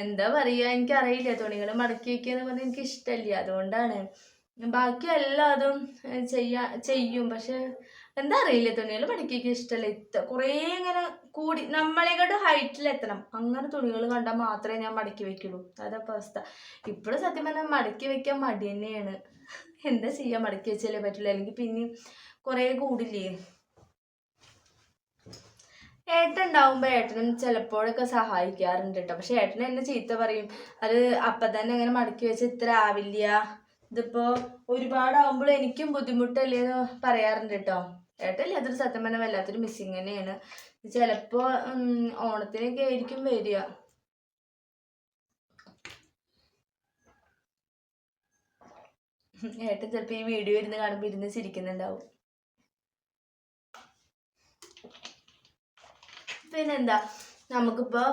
എന്താ പറയുക എനിക്കറിയില്ല. തുണികൾ മടക്കി വെക്കുക എന്ന് പറഞ്ഞാൽ എനിക്ക് ഇഷ്ടമല്ല അതുകൊണ്ടാണ് ബാക്കി എല്ലാതും ചെയ്യാ ചെയ്യും. പക്ഷെ എന്താ അറിയില്ല തുണികൾ വയ്ക്കാൻ ഇഷ്ടമല്ല ഇത്ര കുറേ ഇങ്ങനെ കൂടി നമ്മളെക്കാട്ടും ഹൈറ്റിൽ എത്തണം. അങ്ങനെ തുണികൾ കണ്ടാൽ മാത്രമേ ഞാൻ മടക്കി വെക്കുള്ളൂ. അതപ്പോൾ അവസ്ഥ. ഇപ്പോഴും സത്യം പറഞ്ഞാൽ മടക്കി വെക്കാൻ മടി തന്നെയാണ്. എന്താ ചെയ്യാൻ മടക്കി വെച്ചാലേ പറ്റില്ല അല്ലെങ്കിൽ പിന്നെയും കുറേ കൂടില്ലേ? ഏട്ടൻ ഉണ്ടാവുമ്പോൾ ഏട്ടനും ചിലപ്പോഴൊക്കെ സഹായിക്കാറുണ്ട് കേട്ടോ പക്ഷെ ഏട്ടൻ എന്നെ ചീത്ത പറയും. അത് അപ്പം തന്നെ അങ്ങനെ മടക്കി വെച്ച് ഇത്ര ആവില്ല ഇതിപ്പോൾ ഒരുപാടാവുമ്പോൾ എനിക്കും ബുദ്ധിമുട്ടല്ലേ എന്ന് പറയാറുണ്ട് കേട്ടോ ഏട്ടല്ലേ അതൊരു സത്യം പറഞ്ഞാൽ വല്ലാത്തൊരു മിസ്സിങ് തന്നെയാണ്. ചിലപ്പോ ഓണത്തിനൊക്കെ ആയിരിക്കും വരിക. ഏട്ടൻ ചിലപ്പോ ഈ വീഡിയോ ഇരുന്ന് കാണുമ്പോൾ ഇരുന്ന് ചിരിക്കുന്നുണ്ടാവും. പിന്നെന്താ നമുക്കിപ്പോൾ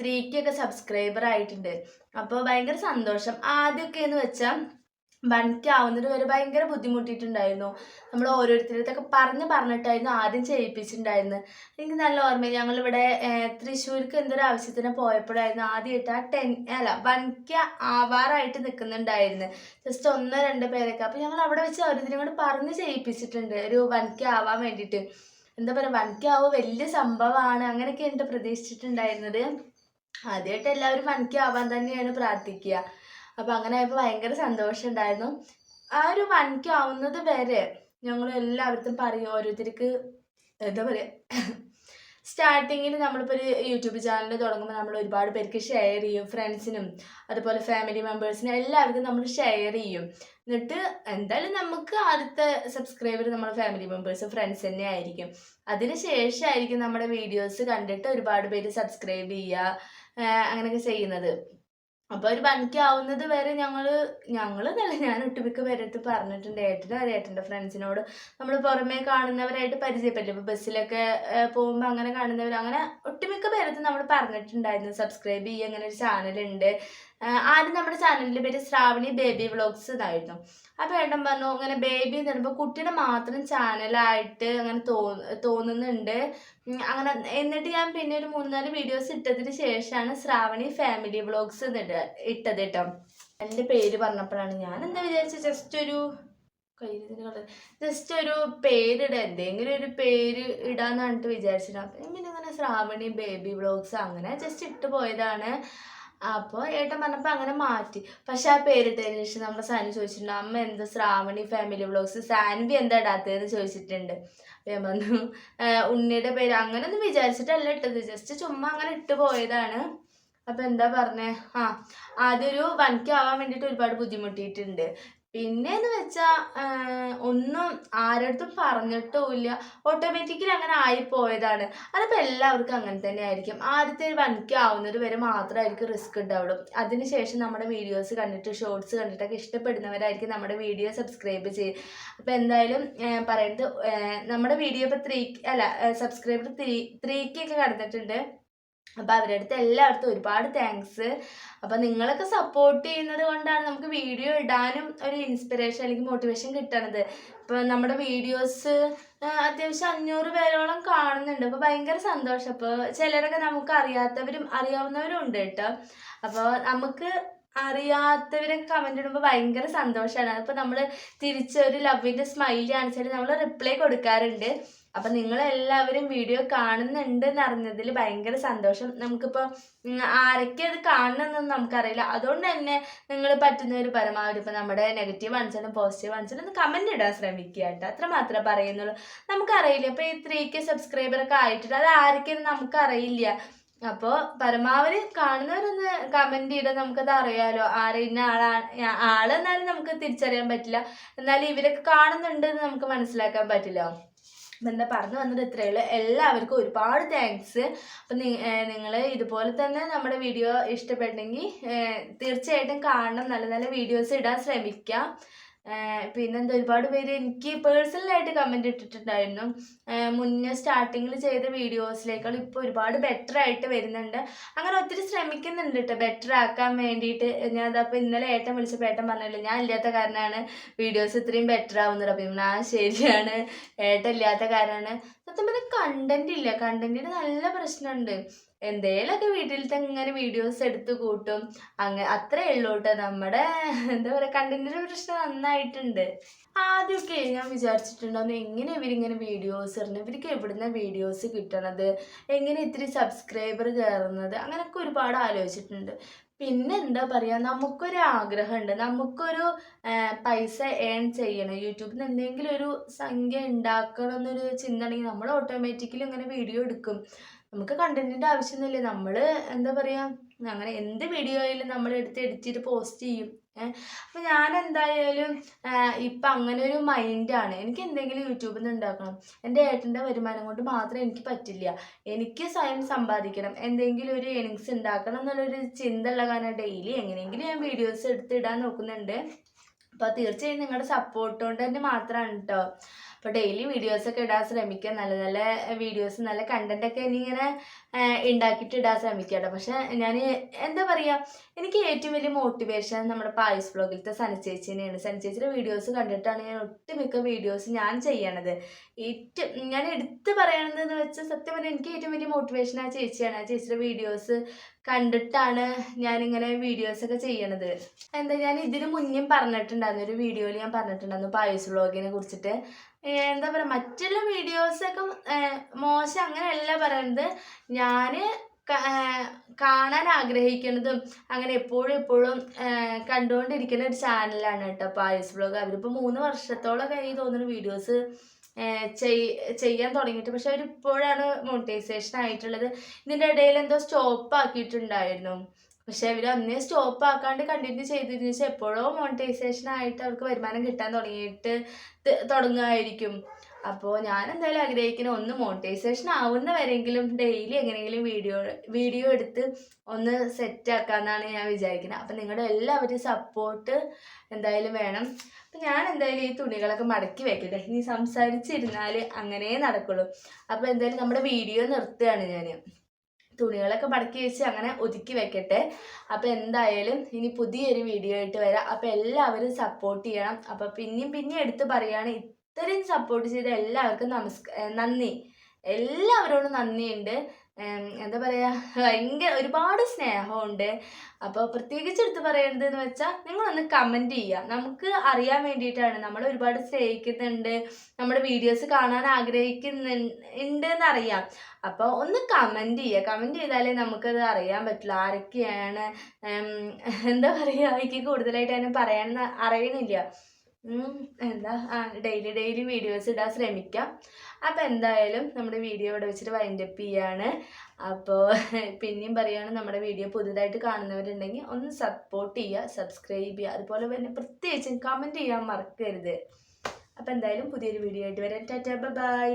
ത്രീക്കൊക്കെ സബ്സ്ക്രൈബർ ആയിട്ടുണ്ട്. അപ്പോൾ ഭയങ്കര സന്തോഷം. ആദ്യമൊക്കെ എന്ന് വെച്ചാൽ വൺക്ക് ആവുന്നത് വരെ ഭയങ്കര ബുദ്ധിമുട്ടിയിട്ടുണ്ടായിരുന്നു. നമ്മൾ ഓരോരുത്തരത്തൊക്കെ പറഞ്ഞ് പറഞ്ഞിട്ടായിരുന്നു ആദ്യം ചെയ്യിപ്പിച്ചിട്ടുണ്ടായിരുന്നത് എനിക്ക് നല്ല ഓർമ്മ ഞങ്ങളിവിടെ തൃശ്ശൂർക്ക് എന്തൊരു ആവശ്യത്തിന് പോയപ്പോഴായിരുന്നു ആദ്യമായിട്ട് ആ ടെൻ അല്ല വൺക്ക് ആവാറായിട്ട് നിൽക്കുന്നുണ്ടായിരുന്നു ജസ്റ്റ് ഒന്നോ രണ്ടോ പേരൊക്കെ. അപ്പോൾ ഞങ്ങൾ അവിടെ വെച്ച് ഓരോരുത്തരും കൂടെ പറഞ്ഞ് ചെയ്യിപ്പിച്ചിട്ടുണ്ട് ഒരു വൺക്ക് ആവാൻ വേണ്ടിയിട്ട്. എന്താ പറയുക വൺക്കാവ് വലിയ സംഭവമാണ്. അങ്ങനെയൊക്കെ എന്റെ പ്രതീക്ഷിച്ചിട്ടുണ്ടായിരുന്നത്. ആദ്യമായിട്ട് എല്ലാവരും വൺക്ക് ആവാൻ തന്നെയാണ് പ്രാർത്ഥിക്കുക അപ്പം അങ്ങനെ ആയപ്പോൾ ഭയങ്കര സന്തോഷം ഉണ്ടായിരുന്നു ആ ഒരു വൺക്ക് ആവുന്നത് വരെ ഞങ്ങൾ എല്ലാവർക്കും പറയും ഓരോരുത്തർക്ക് എന്താ പറയുക സ്റ്റാർട്ടിങ്ങിൽ നമ്മളിപ്പോൾ ഒരു യൂട്യൂബ് ചാനൽ തുടങ്ങുമ്പോൾ നമ്മൾ ഒരുപാട് പേർക്ക് ഷെയർ ചെയ്യും ഫ്രണ്ട്സിനും അതുപോലെ ഫാമിലി മെമ്പേഴ്സിനും എല്ലാവർക്കും നമ്മൾ ഷെയർ ചെയ്യും. എന്നിട്ട് എന്തായാലും നമുക്ക് ആദ്യത്തെ സബ്സ്ക്രൈബർ നമ്മുടെ ഫാമിലി മെമ്പേഴ്സ് ഫ്രണ്ട്സ് തന്നെ ആയിരിക്കും. അതിന് ശേഷമായിരിക്കും നമ്മുടെ വീഡിയോസ് കണ്ടിട്ട് ഒരുപാട് പേര് സബ്സ്ക്രൈബ് ചെയ്യുക അങ്ങനെയൊക്കെ ചെയ്യുന്നത്. അപ്പോൾ ഒരു വൺക്ക് ആവുന്നത് വരെ ഞങ്ങൾ ഞങ്ങളെന്നല്ല നല്ല ഞാൻ ഒട്ടുമിക്ക പേരെടുത്ത് പറഞ്ഞിട്ടുണ്ട്. ഏട്ടനും അതെ ഏട്ടന്റെ ഫ്രണ്ട്സിനോട് നമ്മൾ പുറമേ കാണുന്നവരായിട്ട് പരിചയപ്പെട്ടില്ല. ഇപ്പൊ ബസ്സിലൊക്കെ പോകുമ്പോൾ അങ്ങനെ കാണുന്നവർ അങ്ങനെ ഒട്ടുമിക്ക പേരടുത്ത് നമ്മൾ പറഞ്ഞിട്ടുണ്ടായിരുന്നു സബ്സ്ക്രൈബ് ചെയ്യുക അങ്ങനെ ഒരു ചാനലുണ്ട്. ആദ്യം നമ്മുടെ ചാനലിന്റെ പേര് ശ്രാവണി ബേബി വ്ളോഗ്സ് ഇതായിരുന്നു. അപ്പോൾ ഏട്ടൻ പറഞ്ഞു അങ്ങനെ ബേബി എന്ന് പറയുമ്പോൾ കുട്ടീനെ മാത്രം ചാനലായിട്ട് അങ്ങനെ തോന്നുന്നുണ്ട്. അങ്ങനെ എന്നിട്ട് ഞാൻ പിന്നെ ഒരു മൂന്നാൽ വീഡിയോസ് ഇട്ടതിന് ശേഷമാണ് ശ്രാവണി ഫാമിലി വ്ളോഗ്സ് എന്നിട്ട് ഇട്ടത് കേട്ടോ. എന്റെ പേര് പറഞ്ഞപ്പോഴാണ് ഞാൻ എന്താ വിചാരിച്ചത് ജസ്റ്റ് ഒരു ജസ്റ്റ് ഒരു പേരിട എന്തെങ്കിലും ഒരു പേര് ഇടാന്ന് പറഞ്ഞിട്ട് വിചാരിച്ചിട്ട്. ഞാൻ പിന്നെ ഇങ്ങനെ ശ്രാവണി ബേബി വ്ളോഗ്സ് അങ്ങനെ ജസ്റ്റ് ഇട്ട് പോയതാണ്. അപ്പോൾ ഏട്ടൻ പറഞ്ഞപ്പോൾ അങ്ങനെ മാറ്റി. പക്ഷെ ആ പേരിട്ടതിന് ശേഷം നമ്മുടെ സാനി ചോദിച്ചിട്ടുണ്ട് അമ്മ എന്താ ശ്രാവണി ഫാമിലി വ്ളോഗ്സ് സാൻവി എന്താ ഇടാത്തതെന്ന് ചോദിച്ചിട്ടുണ്ട്. അപ്പോൾ ഞാൻ പറഞ്ഞു ഉണ്ണിയുടെ പേര് അങ്ങനെയൊന്നും വിചാരിച്ചിട്ടല്ല ഇട്ടത്. ജസ്റ്റ് ചുമ്മാ അങ്ങനെ ഇട്ട് പോയതാണ്. അപ്പം എന്താ പറഞ്ഞേ? ആ ആദ്യം ഒരു വൺക്ക് ആവാൻ വേണ്ടിയിട്ട് ഒരുപാട് ബുദ്ധിമുട്ടിയിട്ടുണ്ട്. പിന്നെ എന്ന് വെച്ചാൽ ഒന്നും ആരടുത്തും പറഞ്ഞിട്ടുമില്ല ഓട്ടോമാറ്റിക്കലി അങ്ങനെ ആയിപ്പോയതാണ് അതിപ്പോൾ എല്ലാവർക്കും അങ്ങനെ തന്നെ ആയിരിക്കും. ആദ്യത്തെ ഒരു ആവുന്നത് വരെ മാത്രമായിരിക്കും റിസ്ക് ഉണ്ടാവുള്ളൂ. അതിനുശേഷം നമ്മുടെ വീഡിയോസ് കണ്ടിട്ട് ഷോർട്സ് കണ്ടിട്ടൊക്കെ ഇഷ്ടപ്പെടുന്നവരായിരിക്കും നമ്മുടെ വീഡിയോ സബ്സ്ക്രൈബ് ചെയ്യും അപ്പോൾ എന്തായാലും പറയുന്നത് നമ്മുടെ വീഡിയോ ഇപ്പോൾ ത്രീ അല്ല സബ്സ്ക്രൈബർ ത്രീ ത്രീക്കൊക്കെ കടന്നിട്ടുണ്ട്. അപ്പോൾ അവരുടെ അടുത്ത് എല്ലായിടത്തും ഒരുപാട് താങ്ക്സ് അപ്പോൾ നിങ്ങളൊക്കെ സപ്പോർട്ട് ചെയ്യുന്നത് കൊണ്ടാണ് നമുക്ക് വീഡിയോ ഇടാനും ഒരു ഇൻസ്പിറേഷൻ അല്ലെങ്കിൽ മോട്ടിവേഷൻ കിട്ടണത്. ഇപ്പോൾ നമ്മുടെ വീഡിയോസ് അത്യാവശ്യം അഞ്ഞൂറ് പേരോളം കാണുന്നുണ്ട്. അപ്പോൾ ഭയങ്കര സന്തോഷം. അപ്പോൾ ചിലരൊക്കെ നമുക്ക് അറിയാത്തവരും അറിയാവുന്നവരും ഉണ്ട് കേട്ടോ. അപ്പോൾ നമുക്ക് അറിയാത്തവരൊക്കെ കമന്റ് ഇടുമ്പോൾ ഭയങ്കര സന്തോഷമാണ് അപ്പോൾ നമ്മൾ തിരിച്ചൊരു ലവിന്റെ സ്മൈൽ കാണിച്ചാൽ നമ്മൾ റിപ്ലൈ കൊടുക്കാറുണ്ട്. അപ്പം നിങ്ങളെല്ലാവരും വീഡിയോ കാണുന്നുണ്ട് എന്നറിഞ്ഞതിൽ ഭയങ്കര സന്തോഷം. നമുക്കിപ്പോൾ ആരൊക്കെ അത് കാണണമെന്നൊന്നും നമുക്കറിയില്ല. അതുകൊണ്ട് തന്നെ നിങ്ങൾ പറ്റുന്നവർ പരമാവധി ഇപ്പം നമ്മുടെ നെഗറ്റീവ് കാണിച്ചാലും പോസിറ്റീവ് ആണിച്ചാലും ഒന്ന് കമന്റ് ഇടാൻ ശ്രമിക്കുക കേട്ടോ. അത്ര മാത്രമേ പറയുന്നുള്ളൂ. നമുക്കറിയില്ല. ഇപ്പോൾ ഈ ത്രീ കെ സബ്സ്ക്രൈബറൊക്കെ ആയിട്ടുണ്ട്. അത് ആരൊക്കെയെന്ന് നമുക്കറിയില്ല. അപ്പോൾ പരമാവധി കാണുന്നവരൊന്ന് കമന്റ് ചെയ്ത് നമുക്കത് അറിയാലോ. ആരെ ഇന്ന ആളാണ് ആൾ എന്നാലും നമുക്ക് തിരിച്ചറിയാൻ പറ്റില്ല. എന്നാലും ഇവരൊക്കെ കാണുന്നുണ്ട് കാണുന്നുണ്ടെന്ന് നമുക്ക് മനസ്സിലാക്കാൻ പറ്റില്ല. അപ്പം എന്താ പറഞ്ഞു വന്നത് ഇത്രയേ ഉള്ളൂ. എല്ലാവർക്കും ഒരുപാട് താങ്ക്സ് അപ്പം നിങ്ങൾ ഇതുപോലെ തന്നെ നമ്മുടെ വീഡിയോ ഇഷ്ടപ്പെട്ടെങ്കിൽ തീർച്ചയായിട്ടും കാണണം. നല്ല നല്ല വീഡിയോസ് ഇടാൻ ശ്രമിക്കാം. പിന്നെന്താ ഒരുപാട് പേര് എനിക്ക് പേഴ്സണലായിട്ട് കമന്റ് ഇട്ടിട്ടുണ്ടായിരുന്നു. മുന്നേ സ്റ്റാർട്ടിങ്ങിൽ ചെയ്ത വീഡിയോസിലേക്കാൾ ഇപ്പോൾ ഒരുപാട് ബെറ്റർ ആയിട്ട് വരുന്നുണ്ട്. അങ്ങനെ ഒത്തിരി ശ്രമിക്കുന്നുണ്ട് കേട്ടോ ബെറ്റർ ആക്കാൻ വേണ്ടിയിട്ട്. ഞാൻ അതപ്പോൾ ഇന്നലെ ഏട്ടൻ വിളിച്ചപ്പോൾ ഏട്ടൻ പറഞ്ഞില്ല ഞാൻ ഇല്ലാത്ത കാരണമാണ് വീഡിയോസ് ഇത്രയും ബെറ്റർ ആവുന്നത്. അപ്പം ആ ശരിയാണ്. ഏട്ടൻ ഇല്ലാത്ത കാരണമാണ് സത്യം പറഞ്ഞാൽ കണ്ടന്റ് ഇല്ല. കണ്ടന്റിന് നല്ല പ്രശ്നമുണ്ട്. എന്തേലൊക്കെ വീട്ടിലത്തെ ഇങ്ങനെ വീഡിയോസ് എടുത്ത് കൂട്ടും. അങ്ങനെ അത്രേ ഉള്ളൂ കേട്ടോ നമ്മുടെ എന്താ പറയുക കണ്ടന്റിന്റെ പ്രശ്നം നന്നായിട്ടുണ്ട്. ആദ്യമൊക്കെ ഞാൻ വിചാരിച്ചിട്ടുണ്ടായിരുന്നു എങ്ങനെ ഇവരിങ്ങനെ വീഡിയോസ് ഇടുന്നത് ഇവർക്ക് എവിടുന്ന വീഡിയോസ് കിട്ടണത്? എങ്ങനെ ഇത്തിരി സബ്സ്ക്രൈബർ കയറുന്നത്? അങ്ങനെയൊക്കെ ഒരുപാട് ആലോചിച്ചിട്ടുണ്ട്. പിന്നെ എന്താ പറയുക നമുക്കൊരു ആഗ്രഹമുണ്ട്. നമുക്കൊരു പൈസ ഏൺ ചെയ്യണം. യൂട്യൂബിൽ നിന്ന് എന്തെങ്കിലും ഒരു സംഖ്യ ഉണ്ടാക്കണം എന്നൊരു ചിന്ത ഉണ്ടെങ്കിൽ നമ്മൾ ഓട്ടോമാറ്റിക്കലി ഇങ്ങനെ വീഡിയോ എടുക്കും. നമുക്ക് കണ്ടന്റിന്റെ ആവശ്യമൊന്നുമില്ല. നമ്മൾ എന്താ പറയുക അങ്ങനെ എന്ത് വീഡിയോയിലും നമ്മൾ എടുത്ത് എഡിറ്റ് ചെയ്ത് പോസ്റ്റ് ചെയ്യും. അപ്പം ഞാൻ എന്തായാലും ഇപ്പം അങ്ങനെ ഒരു മൈൻഡാണ് എനിക്ക് എന്തെങ്കിലും യൂട്യൂബിൽ നിന്ന് ഉണ്ടാക്കണം എന്റെ ഏട്ടന്റെ വരുമാനം കൊണ്ട് മാത്രം എനിക്ക് പറ്റില്ല. എനിക്ക് സ്വയം സമ്പാദിക്കണം. എന്തെങ്കിലും ഒരു ഏണിങ്സ് ഉണ്ടാക്കണം എന്നുള്ളൊരു ചിന്ത ഉള്ള കാരണം ഡെയിലി എങ്ങനെയെങ്കിലും ഞാൻ വീഡിയോസ് എടുത്ത് ഇടാൻ നോക്കുന്നുണ്ട്. അപ്പോൾ തീർച്ചയായും നിങ്ങളുടെ സപ്പോർട്ട് കൊണ്ട് തന്നെ മാത്രമാണ് കേട്ടോ അപ്പോൾ ഡെയിലി വീഡിയോസൊക്കെ ഇടാൻ ശ്രമിക്കുക. നല്ല നല്ല വീഡിയോസ് നല്ല കണ്ടന്റൊക്കെ ഇനിയിങ്ങനെ ഉണ്ടാക്കിയിട്ട് ഇടാൻ ശ്രമിക്കുക കേട്ടോ. പക്ഷേ ഞാൻ എന്താ പറയുക എനിക്ക് ഏറ്റവും വലിയ മോട്ടിവേഷൻ നമ്മുടെ പായസ് ബ്ലോഗിലത്തെ സനച്ചേച്ചിനെയാണ് സനച്ചേച്ചിയുടെ വീഡിയോസ് കണ്ടിട്ടാണ് ഞാൻ ഒട്ടുമിക്ക വീഡിയോസ് ഞാൻ ചെയ്യണത്. ഏറ്റവും ഞാൻ എടുത്തു പറയണതെന്ന് വെച്ചാൽ സത്യം പറഞ്ഞാൽ എനിക്ക് ഏറ്റവും വലിയ മോട്ടിവേഷൻ ആ ചേച്ചിയാണ്. ആ ചേച്ചിയുടെ വീഡിയോസ് കണ്ടിട്ടാണ് ഞാനിങ്ങനെ വീഡിയോസൊക്കെ ചെയ്യണത്. എന്താ ഞാൻ ഇതിന് മുന്നേ പറഞ്ഞിട്ടുണ്ടായിരുന്നു. ഒരു വീഡിയോയിൽ ഞാൻ പറഞ്ഞിട്ടുണ്ടായിരുന്നു പായസ് വ്ളോഗിനെ കുറിച്ചിട്ട്. എന്താ പറയുക മറ്റുള്ള വീഡിയോസൊക്കെ മോശം അങ്ങനെയല്ല പറയുന്നത് ഞാൻ കാണാൻ ആഗ്രഹിക്കുന്നതും അങ്ങനെ എപ്പോഴും എപ്പോഴും കണ്ടുകൊണ്ടിരിക്കുന്ന ഒരു ചാനലാണ് കേട്ടോ അപ്പോൾ ആയുസ് ബ്ലോഗ് അവരിപ്പോൾ മൂന്ന് വർഷത്തോളം കഴിഞ്ഞ് തോന്നുന്നു വീഡിയോസ് ചെയ്യാൻ തുടങ്ങിയിട്ട്. പക്ഷെ അവരിപ്പോഴാണ് മോണിറ്റൈസേഷൻ ആയിട്ടുള്ളത്. ഇതിന്റെ ഇടയിൽ എന്തോ സ്റ്റോപ്പ് ആക്കിയിട്ടുണ്ടായിരുന്നു. പക്ഷെ ഇവർ അന്നേ സ്റ്റോപ്പ് ആക്കാണ്ട് കണ്ടിന്യൂ ചെയ്തതിന് ശേഷം എപ്പോഴോ മോണിറ്റൈസേഷൻ ആയിട്ട് അവർക്ക് വരുമാനം കിട്ടാൻ തുടങ്ങിയിട്ട് തുടങ്ങുമായിരിക്കും. അപ്പോൾ ഞാൻ എന്തായാലും ആഗ്രഹിക്കുന്നത് ഒന്ന് മോണിറ്റൈസേഷൻ ആവുന്ന വരെങ്കിലും ഡെയിലി എങ്ങനെയെങ്കിലും വീഡിയോ വീഡിയോ എടുത്ത് ഒന്ന് സെറ്റ് ആക്കാമെന്നാണ് ഞാൻ വിചാരിക്കുന്നത് അപ്പം നിങ്ങളുടെ എല്ലാവരും സപ്പോർട്ട് എന്തായാലും വേണം. അപ്പം ഞാൻ എന്തായാലും ഈ തുണികളൊക്കെ മടക്കി വെക്കട്ടെ. ഇനി സംസാരിച്ചിരുന്നാൽ അങ്ങനെ നടക്കുള്ളൂ. അപ്പോൾ എന്തായാലും നമ്മുടെ വീഡിയോ നിർത്തുകയാണ് ഞാൻ തുണികളൊക്കെ മടക്കി വെച്ച് അങ്ങനെ ഒതുക്കി വെക്കട്ടെ. അപ്പോൾ എന്തായാലും ഇനി പുതിയൊരു വീഡിയോ ആയിട്ട് വരാം. അപ്പോൾ എല്ലാവരും സപ്പോർട്ട് ചെയ്യണം. അപ്പോൾ പിന്നെയും പിന്നെയും എടുത്ത് പറയുകയാണ് ഇത്രയും സപ്പോർട്ട് ചെയ്ത എല്ലാവർക്കും നമസ്കാരം നന്ദി. എല്ലാവരോടും നന്ദിയുണ്ട്. എന്താ പറയുക ഭയങ്കര ഒരുപാട് സ്നേഹമുണ്ട്. അപ്പോൾ പ്രത്യേകിച്ച് എടുത്ത് പറയേണ്ടത് എന്ന് വെച്ചാൽ നിങ്ങളൊന്ന് കമന്റ് ചെയ്യുക. നമുക്ക് അറിയാൻ വേണ്ടിയിട്ടാണ് നമ്മൾ ഒരുപാട് സ്നേഹിക്കുന്നുണ്ട് നമ്മുടെ വീഡിയോസ് കാണാൻ ആഗ്രഹിക്കുന്നുണ്ട് എന്നറിയാം അപ്പോൾ ഒന്ന് കമന്റ് ചെയ്യുക. കമന്റ് ചെയ്താലേ നമുക്കത് അറിയാൻ പറ്റില്ല ആരൊക്കെയാണ് എന്താ പറയുക എനിക്ക് കൂടുതലായിട്ട് അതിനെ പറയാൻ അറിയണില്ല എന്താ ഡെയിലി ഡെയിലി വീഡിയോസ് ഇടാൻ ശ്രമിക്കാം. അപ്പോൾ എന്തായാലും നമ്മുടെ വീഡിയോ ഇവിടെ വെച്ചിട്ട് വൈൻഡപ്പ് ചെയ്യാണ്. അപ്പോൾ പിന്നെയും പറയുകയാണ് നമ്മുടെ വീഡിയോ പുതുതായിട്ട് കാണുന്നവരുണ്ടെങ്കിൽ ഒന്ന് സപ്പോർട്ട് ചെയ്യുക സബ്സ്ക്രൈബ് ചെയ്യുക. അതുപോലെ തന്നെ പ്രത്യേകിച്ചും കമന്റ് ചെയ്യാൻ മറക്കരുത്. അപ്പോൾ എന്തായാലും പുതിയൊരു വീഡിയോ ആയിട്ട് വരാം. Tata bye